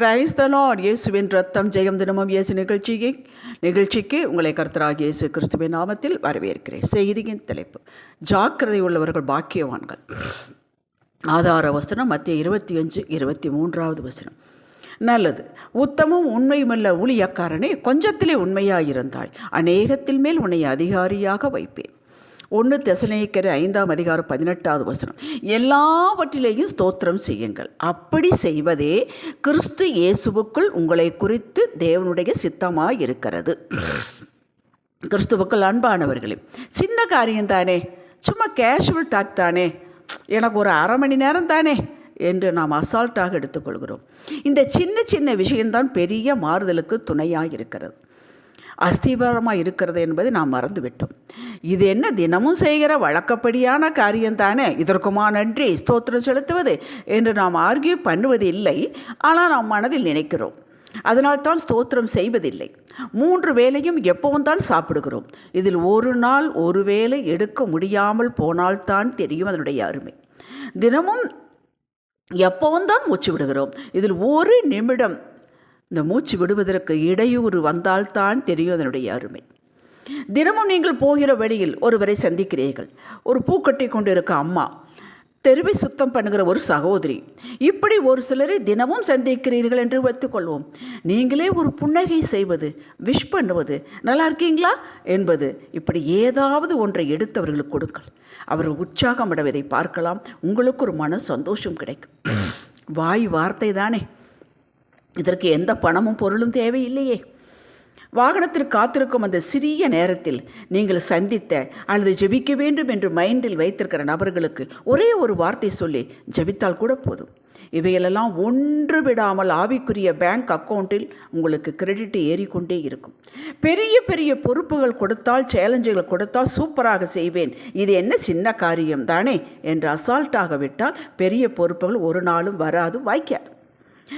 Praise the Lord இயேசுவின் ரத்தம் ஜெயம் தினமும் இயேசு நிகழ்ச்சியை நிகழ்ச்சிக்கு உங்களை கர்த்தராக இயேசு கிறிஸ்துவின் நாமத்தில் வரவேற்கிறேன். செய்தியின் தலைப்பு ஜாக்கிரதை உள்ளவர்கள் பாக்கியவான்கள். ஆதார வசனம் மத்திய இருபத்தி அஞ்சு இருபத்தி மூன்றாவது வசனம். நல்லது உத்தமும் உண்மையுமல்ல ஊழியக்காரனே கொஞ்சத்திலே உண்மையாயிருந்தாய். அநேகத்தில் மேல் உன்னை அதிகாரியாக வைப்பேன். ஒன்று தெசனேக்கர் ஐந்தாம் அதிகாரம் பதினெட்டாவது வசனம். எல்லாவற்றிலேயும் ஸ்தோத்திரம் செய்யுங்கள். அப்படி செய்வதே கிறிஸ்து இயேசுவுக்குள் உங்களை குறித்து தேவனுடைய சித்தமாக இருக்கிறது கிறிஸ்துவுக்குள் அன்பானவர்களே சின்ன காரியம் தானே? சும்மா கேஷுவல் டாக் தானே? எனக்கு ஒரு அரை மணி நேரம் தானே? என்று நாம் அசால்ட்டாக எடுத்துக்கொள்கிறோம். இந்த சின்ன சின்ன விஷயம்தான் பெரிய மாறுதலுக்கு துணையாக இருக்கிறது அஸ்திபாரமாக இருக்கிறது என்பதை நாம் மறந்துவிட்டோம். இது என்ன? தினமும் செய்கிற வழக்கப்படியான காரியம்தானே? இதற்குமா நன்றி ஸ்தோத்திரம் செலுத்துவது என்று நாம் ஆர்கியூ பண்ணுவது இல்லை ஆனால் நாம் மனதில் நினைக்கிறோம். அதனால் தான் ஸ்தோத்திரம் செய்வதில்லை. மூன்று வேலையும் எப்பவும் தான் சாப்பிடுகிறோம். இதில் ஒரு நாள் ஒரு வேளை எடுக்க முடியாமல் போனால்தான் தெரியும் அதனுடைய அருமை. தினமும் எப்பவும் தான் மூச்சு விடுகிறோம். இதில் ஒரு நிமிடம் இந்த மூச்சு விடுவதற்கு இடையூறு வந்தால்தான் தெரியும் அதனுடைய அருமை. தினமும் நீங்கள் போகிற வழியில் ஒருவரை சந்திக்கிறீர்கள். ஒரு பூக்கட்டி கொண்டு இருக்க அம்மா தெருவை சுத்தம் பண்ணுகிற ஒரு சகோதரி இப்படி ஒரு சிலரை தினமும் சந்திக்கிறீர்கள் என்று வைத்துக்கொள்வோம். நீங்களே ஒரு புன்னகை செய்வது விஷ் பண்ணுவது நல்லா இருக்கீங்களா? என்பது இப்படி ஏதாவது ஒன்றை எடுத்தவர்களுக்கு கொடுங்கள். அவர் உற்சாகம் அடைவதை பார்க்கலாம். உங்களுக்கு ஒரு மன சந்தோஷம் கிடைக்கும். வாய் வார்த்தை தானே இதற்கு எந்த பணமும் பொருளும் தேவையில்லையே. வாகனத்திற்கு காத்திருக்கும் அந்த சிறிய நேரத்தில் நீங்கள் சந்தித்த அல்லது ஜெபிக்க வேண்டும் என்று மைண்டில் வைத்திருக்கிற நபர்களுக்கு ஒரே ஒரு வார்த்தை சொல்லி ஜெபித்தால் கூட போதும். இவைகளெல்லாம் ஒன்று விடாமல் ஆவிக்குரிய பேங்க் அக்கௌண்ட்டில் உங்களுக்கு கிரெடிட் ஏறிக்கொண்டே இருக்கும். பெரிய பெரிய பொறுப்புகள் கொடுத்தால் சேலஞ்சுகள் கொடுத்தால் சூப்பராக செய்வேன். இது என்ன சின்ன காரியம் தானே? என்று அசால்ட்டாக விட்டால் பெரிய பொறுப்புகள் ஒரு நாளும் வராது வாய்க்காது.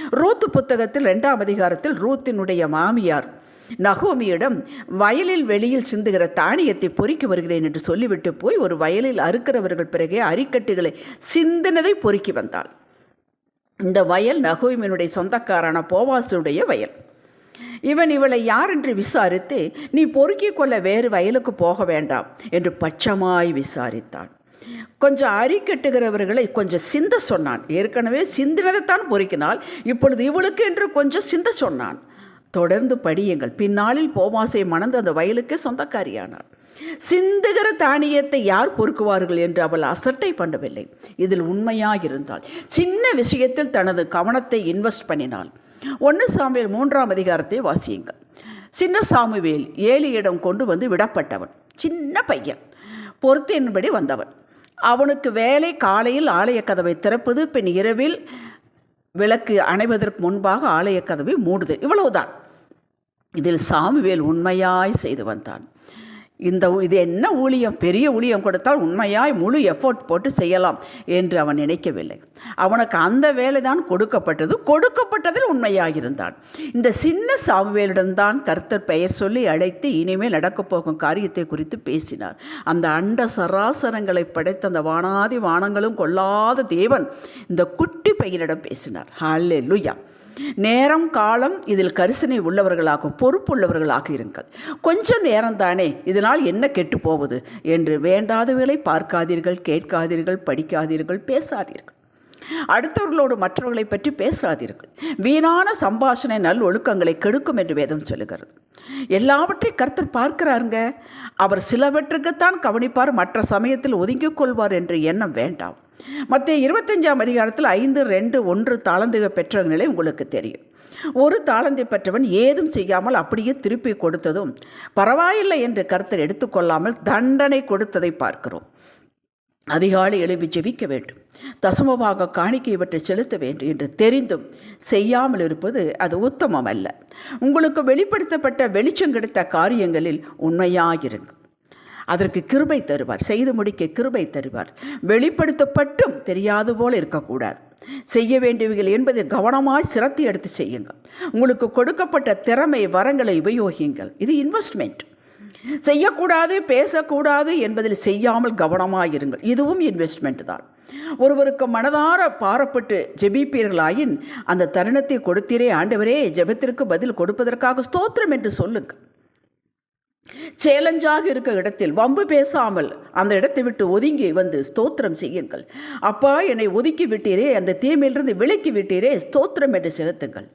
ரூத்து புத்தகத்தில் ரெண்டாம் அதிகாரத்தில் ரூத்தினுடைய மாமியார் நகோமியிடம் வயலில் வெளியில் சிந்துகிற தானியத்தை பொறுக்கி வருகிறேன் என்று சொல்லிவிட்டு போய் ஒரு வயலில் அறுக்கிறவர்கள் பிறகே அரிக்கட்டுகளை சிந்தினதை பொறுக்கி வந்தாள். இந்த வயல் நகோமியினுடைய சொந்தக்காரான போவாசுடைய வயல். இவன் இவளை யார் என்று விசாரித்து நீ பொறுக்கிக் கொள்ள வேறு வயலுக்கு போக வேண்டாம் என்று பட்சமாய் விசாரித்தான் கொஞ்சம் அரிக்கட்டுகிறவர்களை கொஞ்சம் சிந்த சொன்னான். ஏற்கனவே சிந்தினதைத்தான் பொறுக்கினால் இப்பொழுது இவளுக்கு என்று கொஞ்சம் சிந்த சொன்னான். தொடர்ந்து படியுங்கள். பின்னாளில் போமாசை மணந்து அந்த வயலுக்கே சொந்தக்காரியானாள். சிந்துகிற தானியத்தை யார் பொறுக்குவார்கள் என்று அவள் அசட்டை பண்ணவில்லை. இதில் உண்மையாக இருந்தாள் சின்ன விஷயத்தில் தனது கவனத்தை இன்வெஸ்ட் பண்ணினாள். ஒன்று சாமியல் மூன்றாம் அதிகாரத்தை வாசியுங்கள். சின்ன சாமுவேல் ஏலியிடம் கொண்டு வந்து விடப்பட்டவன். சின்ன பையன். பொறுத்தின்படி வந்தவன். அவனுக்கு வேலை காலையில் ஆலய கதவை திறப்பது பின் இரவில் விளக்கு அணைவதற்கு முன்பாக ஆலய கதவை இவ்வளவுதான். இதில் சாமுவேல் உண்மையாய் செய்து வந்தான். இந்த இது என்ன ஊழியம்? பெரிய ஊழியம் கொடுத்தால் உண்மையாய் முழு எஃபோர்ட் போட்டு செய்யலாம் என்று அவன் நினைக்கவில்லை. அவனுக்கு அந்த வேலை தான் கொடுக்கப்பட்டது. கொடுக்கப்பட்டதில் உண்மையாக இருந்தான். இந்த சின்ன சாமுவேலிடம்தான் கர்த்தர் பெயர் சொல்லி அழைத்து இனிமேல் நடக்கப் போகும் காரியத்தை குறித்து பேசினார். அந்த அண்ட சராசரங்களை படைத்த அந்த வானாதி வானங்களும் கொள்ளாத தேவன் இந்த குட்டி பையனிடம் பேசினார். ஹாலே லுயா நேரம் காலம் இதில் கரிசனை உள்ளவர்களாக பொறுப்புள்ளவர்களாக இருங்கள். கொஞ்சம் நேரம் தானே இதனால் என்ன கெட்டு போவது? என்று வேண்டாதவர்களை பார்க்காதீர்கள் கேட்காதீர்கள் படிக்காதீர்கள் பேசாதீர்கள். அடுத்தவர்களோடு மற்றவர்களை பற்றி பேசாதீர்கள். வீணான சம்பாஷணை நல் ஒழுக்கங்களை கெடுக்கும் என்று வேதம் சொல்லுகிறது. எல்லாவற்றையும் கருத்தர் பார்க்கிறாருங்க. அவர் சிலவற்றுக்குத்தான் கவனிப்பார் மற்ற சமயத்தில் ஒதுங்கிக் கொள்வார் என்ற எண்ணம் வேண்டாம். மற்ற இருபத்தஞ்சாம் அதிகாரத்தில் ஐந்து ரெண்டு ஒன்று தாளந்துக பெற்ற நிலை உங்களுக்கு தெரியும். ஒரு தாளந்தை பெற்றவன் ஏதும் செய்யாமல் அப்படியே திருப்பி கொடுத்ததும் பரவாயில்லை என்று கருத்தை எடுத்துக்கொள்ளாமல் தண்டனை கொடுத்ததை பார்க்கிறோம். அதிகாலை எழுப்பி ஜெபிக்க வேண்டும். தசமமாக காணிக்கை இவற்றை செலுத்த வேண்டும் என்று தெரிந்தும் செய்யாமல் இருப்பது அது உத்தமம் அல்ல உங்களுக்கு வெளிப்படுத்தப்பட்ட வெளிச்சம் கிடைத்த காரியங்களில் உண்மையாயிருங்க அதற்கு கிருபை தருவார். செய்து முடிக்க கிருபை தருவார். வெளிப்படுத்தப்பட்டும் தெரியாது போல இருக்கக்கூடாது. செய்ய வேண்டியவைகள் என்பதை கவனமாய் சிரத்தி எடுத்து செய்யுங்கள். உங்களுக்கு கொடுக்கப்பட்ட திறமை வரங்களை உபயோகியுங்கள். இது இன்வெஸ்ட்மெண்ட் செய்யக்கூடாது பேசக்கூடாது என்பதில் செய்யாமல் கவனமாக இருங்கள். இதுவும் இன்வெஸ்ட்மெண்ட் தான். ஒருவருக்கு மனதார பாரப்பட்டு ஜெபிப்பீர்களாயின் அந்த தருணத்தை கொடுத்தீரே ஆண்டவரே ஜெபத்திற்கு பதில் கொடுப்பதற்காக ஸ்தோத்திரம் என்று சொல்லுங்கள். சேலஞ்சாக இருக்க இடத்தில் வம்பு பேசாமல் அந்த இடத்தை விட்டு ஒதுங்கி வந்து ஸ்தோத்திரம் செய்யுங்கள். அப்பா என்னை ஒதுக்கி விட்டீரே அந்த தீமையிலிருந்து விலக்கி விட்டீரே ஸ்தோத்திரம் என்று செலுத்துங்கள்.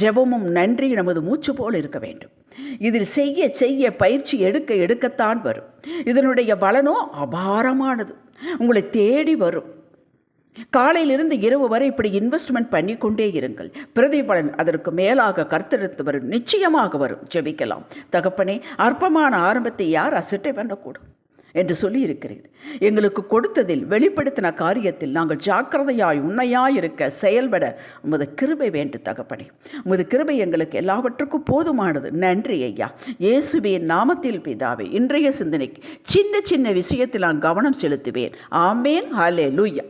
ஜெபமும் நன்றி நமது மூச்சு போல் இருக்க வேண்டும். இதில் செய்ய செய்ய பயிற்சி எடுக்க எடுக்கத்தான் வரும். இதனுடைய பலனோ அபாரமானது. உங்களை தேடி வரும். காலையிலிருந்து இரவு வரை இப்படி இன்வெஸ்ட்மெண்ட் பண்ணி கொண்டே இருங்கள். பிரதிபலன் அதற்கு மேலாக கருத்தெடுத்து வரும் நிச்சயமாக வரும். ஜெபிக்கலாம். தகப்பனே அற்பமான ஆரம்பத்தை யார் அசட்டை பண்ணக்கூடும்? என்று சொல்லியிருக்கிறேன் எங்களுக்கு கொடுத்ததில் வெளிப்படுத்தின காரியத்தில் நாங்கள் ஜாக்கிரதையாய் உண்மையாய் இருக்க செயல்பட உமது கிருபை வேண்டு தகப்பனே. உமது கிருபை எங்களுக்கு எல்லாவற்றுக்கும் போதுமானது. நன்றி ஐயா. இயேசுவின் நாமத்தில் பிதாவே இன்றைய சிந்தனைக்கு சின்ன சின்ன விஷயத்தில் நான் கவனம் செலுத்துவேன். ஆமேன். ஹலே லூயா